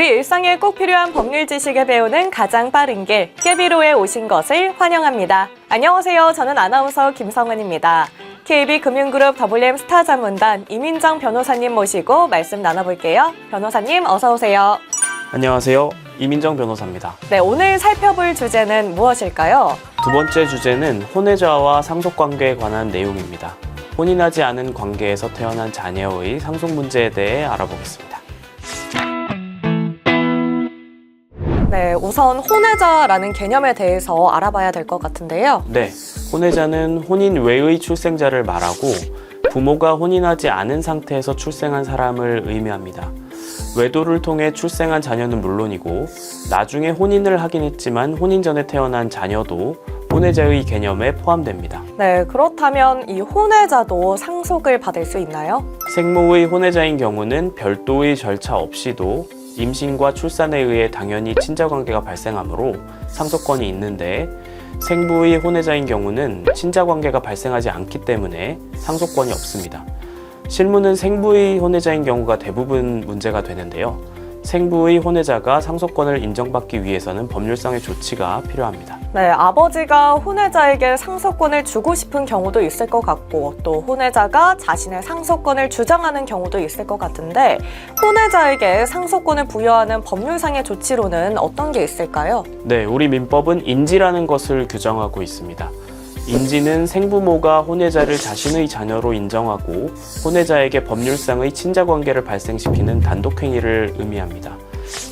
우리 일상에 꼭 필요한 법률 지식을 배우는 가장 빠른 길, 깨비로에 오신 것을 환영합니다. 안녕하세요. 저는 아나운서 김성은입니다. KB금융그룹 WM 스타 자문단 이민정 변호사님 모시고 말씀 나눠볼게요. 변호사님, 어서 오세요. 안녕하세요. 이민정 변호사입니다. 네, 오늘 살펴볼 주제는 무엇일까요? 두 번째 주제는 혼외자와 상속 관계에 관한 내용입니다. 혼인하지 않은 관계에서 태어난 자녀의 상속 문제에 대해 알아보겠습니다. 네, 우선 혼외자라는 개념에 대해서 알아봐야 될 것 같은데요. 네, 혼외자는 혼인 외의 출생자를 말하고 부모가 혼인하지 않은 상태에서 출생한 사람을 의미합니다. 외도를 통해 출생한 자녀는 물론이고 나중에 혼인을 하긴 했지만 혼인 전에 태어난 자녀도 혼외자의 개념에 포함됩니다. 네, 그렇다면 이 혼외자도 상속을 받을 수 있나요? 생모의 혼외자인 경우는 별도의 절차 없이도 임신과 출산에 의해 당연히 친자 관계가 발생하므로 상속권이 있는데 생부의 혼외자인 경우는 친자 관계가 발생하지 않기 때문에 상속권이 없습니다. 실무는 생부의 혼외자인 경우가 대부분 문제가 되는데요. 생부의 혼외자가 상속권을 인정받기 위해서는 법률상의 조치가 필요합니다. 네, 아버지가 혼외자에게 상속권을 주고 싶은 경우도 있을 것 같고 또 혼외자가 자신의 상속권을 주장하는 경우도 있을 것 같은데 혼외자에게 상속권을 부여하는 법률상의 조치로는 어떤 게 있을까요? 네, 우리 민법은 인지라는 것을 규정하고 있습니다. 인지는 생부모가 혼외자를 자신의 자녀로 인정하고 혼외자에게 법률상의 친자 관계를 발생시키는 단독 행위를 의미합니다.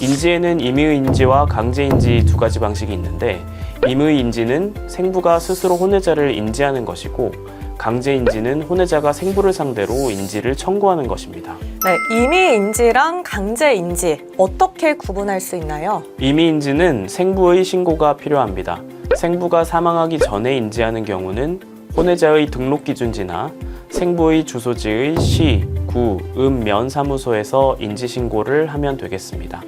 인지에는 임의 인지와 강제 인지 두 가지 방식이 있는데 임의 인지는 생부가 스스로 혼외자를 인지하는 것이고 강제 인지는 혼외자가 생부를 상대로 인지를 청구하는 것입니다. 네, 임의 인지랑 강제 인지 어떻게 구분할 수 있나요? 임의 인지는 생부의 신고가 필요합니다. 생부가 사망하기 전에 인지하는 경우는 혼외자의 등록 기준지나 생부의 주소지의 시, 구, 음, 면 사무소에서 인지 신고를 하면 되겠습니다.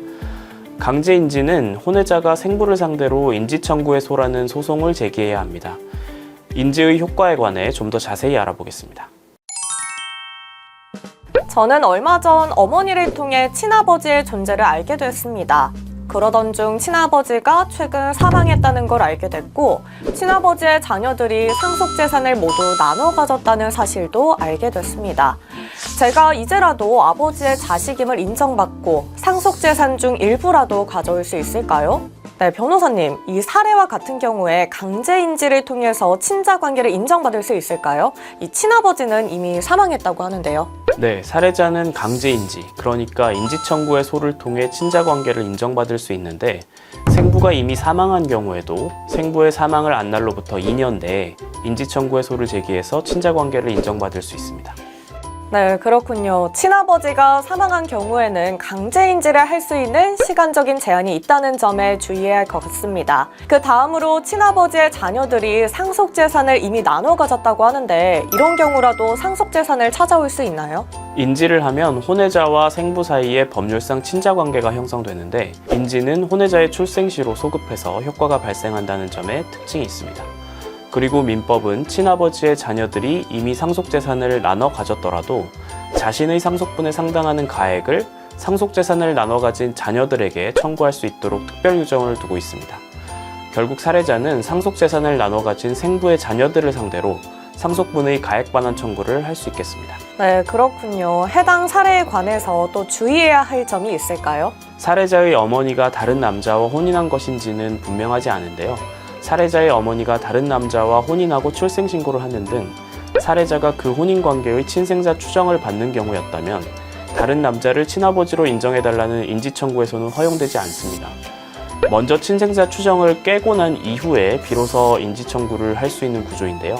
강제 인지는 혼외자가 생부를 상대로 인지 청구에 소라는 소송을 제기해야 합니다. 인지의 효과에 관해 좀 더 자세히 알아보겠습니다. 저는 얼마 전 어머니를 통해 친아버지의 존재를 알게 됐습니다. 그러던 중 친아버지가 최근 사망했다는 걸 알게 됐고 친아버지의 자녀들이 상속 재산을 모두 나눠 가졌다는 사실도 알게 됐습니다. 제가 이제라도 아버지의 자식임을 인정받고 상속 재산 중 일부라도 가져올 수 있을까요? 네, 변호사님, 이 사례와 같은 경우에 강제 인지를 통해서 친자 관계를 인정받을 수 있을까요? 이 친아버지는 이미 사망했다고 하는데요. 네, 사례자는 강제인지, 그러니까 인지청구의 소를 통해 친자 관계를 인정받을 수 있는데 생부가 이미 사망한 경우에도 생부의 사망을 안 날로부터 2년 내에 인지청구의 소를 제기해서 친자 관계를 인정받을 수 있습니다. 네, 그렇군요. 친아버지가 사망한 경우에는 강제인지를 할 수 있는 시간적인 제한이 있다는 점에 주의해야 할 것 같습니다. 그 다음으로 친아버지의 자녀들이 상속 재산을 이미 나눠 가졌다고 하는데 이런 경우라도 상속 재산을 찾아올 수 있나요? 인지를 하면 혼외자와 생부 사이에 법률상 친자 관계가 형성되는데 인지는 혼외자의 출생시로 소급해서 효과가 발생한다는 점에 특징이 있습니다. 그리고 민법은 친아버지의 자녀들이 이미 상속재산을 나눠 가졌더라도 자신의 상속분에 상당하는 가액을 상속재산을 나눠 가진 자녀들에게 청구할 수 있도록 특별 규정을 두고 있습니다. 결국 사례자는 상속재산을 나눠 가진 생부의 자녀들을 상대로 상속분의 가액 반환 청구를 할 수 있겠습니다. 네, 그렇군요. 해당 사례에 관해서 또 주의해야 할 점이 있을까요? 사례자의 어머니가 다른 남자와 혼인한 것인지는 분명하지 않은데요. 사례자의 어머니가 다른 남자와 혼인하고 출생 신고를 하는 등 사례자가 그 혼인 관계의 친생자 추정을 받는 경우였다면 다른 남자를 친아버지로 인정해달라는 인지 청구에서는 허용되지 않습니다. 먼저 친생자 추정을 깨고 난 이후에 비로소 인지 청구를 할 수 있는 구조인데요.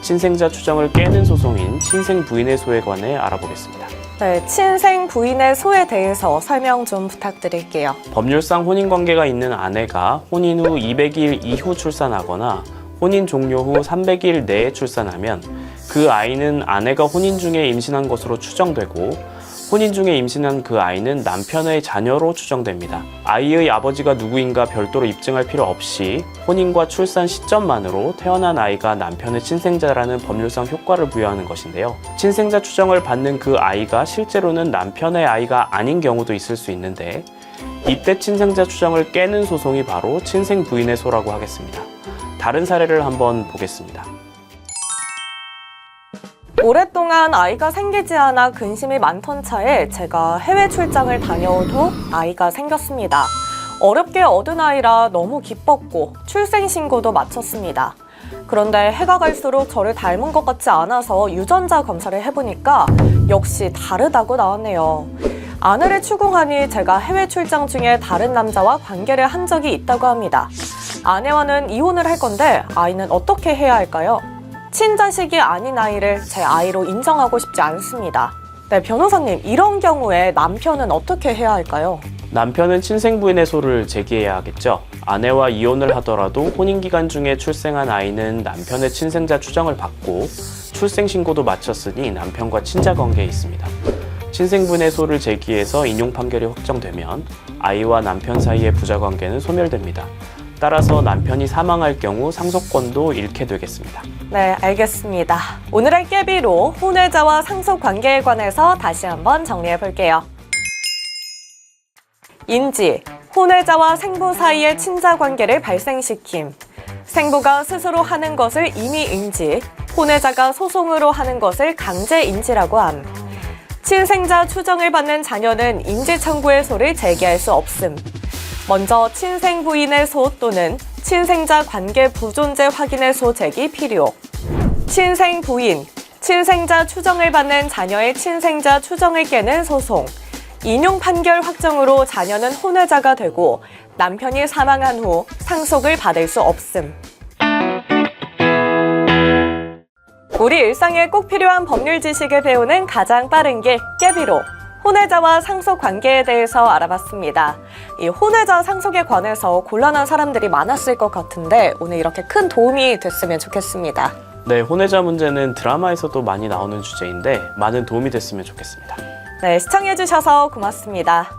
친생자 추정을 깨는 소송인 친생 부인의 소에 관해 알아보겠습니다. 네, 친생 부인의 소에 대해서 설명 좀 부탁드릴게요. 법률상 혼인 관계가 있는 아내가 혼인 후 200일 이후 출산하거나 혼인 종료 후 300일 내에 출산하면 그 아이는 아내가 혼인 중에 임신한 것으로 추정되고 혼인 중에 임신한 그 아이는 남편의 자녀로 추정됩니다. 아이의 아버지가 누구인가 별도로 입증할 필요 없이 혼인과 출산 시점만으로 태어난 아이가 남편의 친생자라는 법률상 효과를 부여하는 것인데요. 친생자 추정을 받는 그 아이가 실제로는 남편의 아이가 아닌 경우도 있을 수 있는데 이때 친생자 추정을 깨는 소송이 바로 친생 부인의 소라고 하겠습니다. 다른 사례를 한번 보겠습니다. 오랫동안 아이가 생기지 않아 근심이 많던 차에 제가 해외 출장을 다녀온 후 아이가 생겼습니다. 어렵게 얻은 아이라 너무 기뻤고 출생신고도 마쳤습니다. 그런데 해가 갈수록 저를 닮은 것 같지 않아서 유전자 검사를 해보니까 역시 다르다고 나왔네요. 아내를 추궁하니 제가 해외 출장 중에 다른 남자와 관계를 한 적이 있다고 합니다. 아내와는 이혼을 할 건데 아이는 어떻게 해야 할까요? 친자식이 아닌 아이를 제 아이로 인정하고 싶지 않습니다. 네, 변호사님, 이런 경우에 남편은 어떻게 해야 할까요? 남편은 친생 부인의 소를 제기해야 하겠죠. 아내와 이혼을 하더라도 혼인 기간 중에 출생한 아이는 남편의 친생자 추정을 받고 출생 신고도 마쳤으니 남편과 친자 관계에 있습니다. 친생 부인의 소를 제기해서 인용 판결이 확정되면 아이와 남편 사이의 부자 관계는 소멸됩니다. 따라서 남편이 사망할 경우 상속권도 잃게 되겠습니다. 네, 알겠습니다. 오늘의 깨비로 혼외자와 상속 관계에 관해서 다시 한번 정리해 볼게요. 인지, 혼외자와 생부 사이의 친자 관계를 발생시킴. 생부가 스스로 하는 것을 이미 인지, 혼외자가 소송으로 하는 것을 강제 인지라고 함. 친생자 추정을 받는 자녀는 인지 청구의 소를 제기할 수 없음. 먼저 친생 부인의 소 또는 친생자 관계 부존재 확인의 소 제기 필요. 친생 부인, 친생자 추정을 받는 자녀의 친생자 추정을 깨는 소송. 인용 판결 확정으로 자녀는 혼외자가 되고 남편이 사망한 후 상속을 받을 수 없음. 우리 일상에 꼭 필요한 법률 지식을 배우는 가장 빠른 길 깨비로 혼외자와 상속 관계에 대해서 알아봤습니다. 이 혼외자 상속에 관해서 곤란한 사람들이 많았을 것 같은데 오늘 이렇게 큰 도움이 됐으면 좋겠습니다. 네, 혼외자 문제는 드라마에서도 많이 나오는 주제인데 많은 도움이 됐으면 좋겠습니다. 네, 시청해주셔서 고맙습니다.